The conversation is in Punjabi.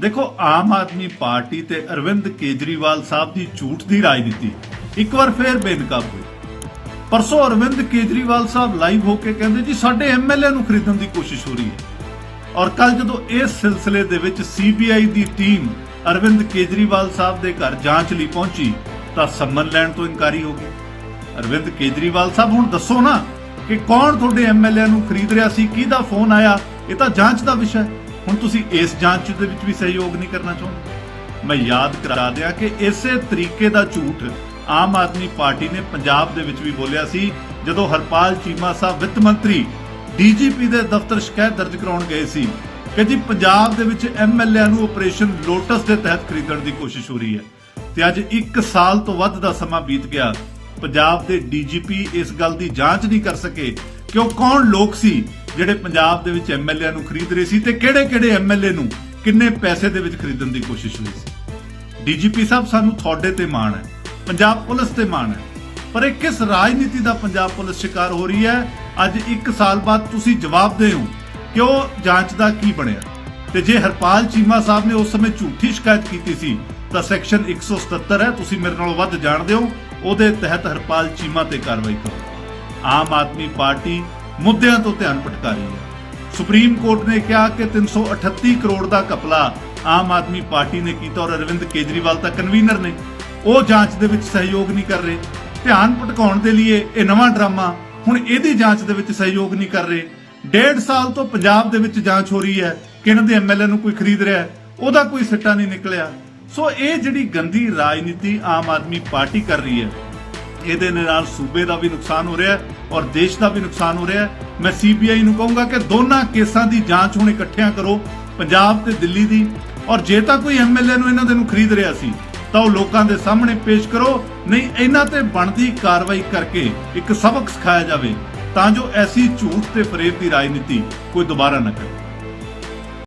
ਦੇਖੋ, ਆਮ ਆਦਮੀ ਪਾਰਟੀ ਤੇ ਅਰਵਿੰਦ ਕੇਜਰੀਵਾਲ ਸਾਹਿਬ ਦੀ ਝੂਠ ਦੀ ਰਾਜਨੀਤੀ ਇੱਕ ਵਾਰ ਫੇਰ ਬੇਨਕਾਬ ਹੋਈ। ਪਰਸੋਂ ਅਰਵਿੰਦ ਕੇਜਰੀਵਾਲ ਸਾਹਿਬ ਲਾਈਵ ਹੋ ਕੇ ਕਹਿੰਦੇ, ਜੀ, ਸਾਡੇ ਐਮਐਲਏ ਨੂੰ ਖਰੀਦਣ ਦੀ ਕੋਸ਼ਿਸ਼ ਹੋ ਰਹੀ ਹੈ। ਔਰ ਕੱਲ ਜਦੋਂ ਇਸ ਸਿਲਸਿਲੇ ਦੇ ਵਿੱਚ ਸੀਬੀਆਈ ਦੀ ਟੀਮ ਅਰਵਿੰਦ ਕੇਜਰੀਵਾਲ ਸਾਹਿਬ ਦੇ ਘਰ ਜਾਂਚ ਲਈ ਪਹੁੰਚੀ, ਤਾਂ ਸੰਮਨ ਲੈਣ ਤੋਂ ਇਨਕਾਰੀ ਹੋ ਗਈ। ਅਰਵਿੰਦ ਕੇਜਰੀਵਾਲ ਸਾਹਿਬ, ਹੁਣ ਦੱਸੋ ਨਾ ਕਿ ਕੌਣ ਤੁਹਾਡੇ ਐਮਐਲਏ ਨੂੰ ਖਰੀਦ ਰਿਹਾ ਸੀ? ਕਿਹਦਾ ਫੋਨ ਆਇਆ? ਇਹ ਤਾਂ ਜਾਂਚ ਦਾ ਵਿਸ਼ਾ ਹੈ। ਹੁਣ ਤੁਸੀਂ ਇਸ ਜਾਂਚ ਦੇ ਵਿੱਚ ਵੀ ਸਹਿਯੋਗ ਨਹੀਂ ਕਰਨਾ ਚਾਹੁੰਦੇ? ਮੈਂ ਯਾਦ ਕਰਾ ਦਿਆਂ ਕਿ ਇਸੇ ਤਰੀਕੇ ਦਾ ਝੂਠ ਆਮ ਆਦਮੀ ਪਾਰਟੀ ਨੇ ਪੰਜਾਬ ਦੇ ਵਿੱਚ ਵੀ ਬੋਲਿਆ ਸੀ, ਜਦੋਂ ਹਰਪਾਲ ਚੀਮਾ ਸਾਹਿਬ ਵਿੱਤ ਮੰਤਰੀ ਡੀਜੀਪੀ ਦੇ ਦਫ਼ਤਰ ਸ਼ਿਕਾਇਤ ਦਰਜ ਕਰਾਉਣ ਗਏ ਸੀ ਕਿ ਜੀ ਪੰਜਾਬ ਦੇ ਵਿੱਚ ਐਮਐਲਏ ਨੂੰ ਆਪਰੇਸ਼ਨ ਲੋਟਸ ਦੇ ਤਹਿਤ ਖਰੀਦਣ ਦੀ ਕੋਸ਼ਿਸ਼ ਹੋ ਰਹੀ ਹੈ ਤੇ ਅੱਜ 1 ਸਾਲ ਤੋਂ ਵੱਧ ਦਾ ਸਮਾਂ ਬੀਤ ਗਿਆ। ਪੰਜਾਬ ਦੇ ਡੀਜੀਪੀ ਇਸ ਗੱਲ ਦੀ ਜਾਂਚ ਨਹੀਂ ਕਰ ਸਕੇ ਕਿ ਉਹ ਕੌਣ ਲੋਕ ਸੀ ਜਿਹੜੇ ਪੰਜਾਬ ਦੇ ਵਿੱਚ ਐਮਐਲਏ ਨੂੰ ਖਰੀਦ ਰਹੇ ਸੀ ਤੇ ਕਿਹੜੇ-ਕਿਹੜੇ ਐਮਐਲਏ ਨੂੰ ਕਿੰਨੇ ਪੈਸੇ ਦੇ ਵਿੱਚ ਖਰੀਦਣ ਦੀ ਕੋਸ਼ਿਸ਼ ਹੋਈ ਸੀ? ਡੀਜੀਪੀ ਸਾਹਿਬ ਸਾਨੂੰ ਤੁਹਾਡੇ ਤੇ ਮਾਣ ਹੈ, ਪੰਜਾਬ ਪੁਲਿਸ ਤੇ ਮਾਣ ਹੈ, ਪਰ ਇਹ ਕਿਸ ਰਾਜਨੀਤੀ ਦਾ ਪੰਜਾਬ ਪੁਲਿਸ ਸ਼ਿਕਾਰ ਹੋ ਰਹੀ ਹੈ? ਅੱਜ 1 ਸਾਲ ਬਾਅਦ ਤੁਸੀਂ ਜਵਾਬ ਦੇ ਹੋ ਕਿ ਉਹ ਜਾਂਚ ਦਾ ਕੀ ਬਣਿਆ? ਤੇ ਜੇ ਹਰਪਾਲ ਚੀਮਾ ਸਾਹਿਬ ਨੇ ਉਸ ਸਮੇਂ ਝੂਠੀ ਸ਼ਿਕਾਇਤ ਕੀਤੀ ਸੀ, ਤਾਂ ਸੈਕਸ਼ਨ 177 ਹੈ, ਤੁਸੀਂ ਮੇਰੇ ਨਾਲੋਂ ਵੱਧ ਜਾਣਦੇ ਹੋ, ਉਹਦੇ ਤਹਿਤ ਹਰਪਾਲ ਚੀਮਾ ਤੇ ਕਾਰਵਾਈ ਕਰੋ। ਆਮ ਆਦਮੀ ਪਾਰਟੀ ਮੁੱਦਿਆਂ ਤੋਂ ਧਿਆਨ ਭਟਕਾ ਰਹੀ ਹੈ। ਸੁਪਰੀਮ ਕੋਰਟ ਨੇ ਕਿਹਾ ਕਿ 338 ਕਰੋੜ ਦਾ ਕਪਲਾ ਆਮ ਆਦਮੀ ਪਾਰਟੀ ਨੇ ਕੀਤਾ ਔਰ ਅਰਵਿੰਦ ਕੇਜਰੀਵਾਲ ਤਾਂ ਕਨਵੀਨਰ ਨੇ। ਉਹ ਜਾਂਚ ਦੇ ਵਿੱਚ ਸਹਿਯੋਗ ਨਹੀਂ ਕਰ ਰਹੇ। ਧਿਆਨ ਭਟਕਾਉਣ ਦੇ ਲਈ ਇਹ ਨਵਾਂ ਡਰਾਮਾ ਹੁਣ ਇਹਦੀ ਜਾਂਚ ਦੇ ਵਿੱਚ ਸਹਿਯੋਗ ਨਹੀਂ ਕਰ ਰਹੇ। ਡੇਢ ਸਾਲ ਤੋਂ ਪੰਜਾਬ ਦੇ ਵਿੱਚ ਜਾਂਚ ਹੋ ਰਹੀ ਹੈ। ਕਿ ਇਹਨਾਂ ਦੇ ਐਮਐਲਏ ਨੂੰ ਕੋਈ ਖਰੀਦ ਰਿਹਾ ਉਹਦਾ ਕੋਈ ਸਿੱਟਾ ਨਹੀਂ ਨਿਕਲਿਆ। ਸੋ ਇਹ ਜਿਹੜੀ ਗੰਦੀ ਰਾਜਨੀਤੀ ਆਮ ਆਦਮੀ ਪਾਰਟੀ ਕਰ ਰਹੀ ਹੈ ਇਹਦੇ ਨਾਲ ਸੂਬੇ ਦਾ ਵੀ ਨੁਕਸਾਨ ਹੋ ਰਿਹਾ ਹੈ ਔਰ ਦੇਸ਼ ਦਾ ਵੀ ਨੁਕਸਾਨ ਹੋ ਰਿਹਾ ਹੈ। ਮੈਂ ਸੀਬੀਆਈ ਨੂੰ ਕਹੂੰਗਾ ਕਿ ਦੋਨਾਂ ਕੇਸਾਂ ਦੀ ਜਾਂਚ ਹੁਣ ਇਕੱਠਿਆਂ ਕਰੋ, ਪੰਜਾਬ ਤੇ ਦਿੱਲੀ ਦੀ। ਔਰ ਜੇ ਤਾਂ ਕੋਈ ਐਮਐਲਏ ਨੂੰ ਇਹਨਾਂ ਦੇ ਨੂੰ ਖਰੀਦ ਰਿਹਾ ਸੀ, ਤਾਂ ਉਹ ਲੋਕਾਂ ਦੇ ਸਾਹਮਣੇ ਪੇਸ਼ ਕਰੋ। ਨਹੀਂ, ਇਹਨਾਂ ਤੇ ਬਣਦੀ ਕਾਰਵਾਈ ਕਰਕੇ ਇੱਕ ਸਬਕ ਸਿਖਾਇਆ ਜਾਵੇ, ਤਾਂ ਜੋ ਐਸੀ ਝੂਠ ਤੇ ਫਰੇਬ ਦੀ ਰਾਜਨੀਤੀ ਕੋਈ ਦੁਬਾਰਾ ਨਾ ਕਰੇ।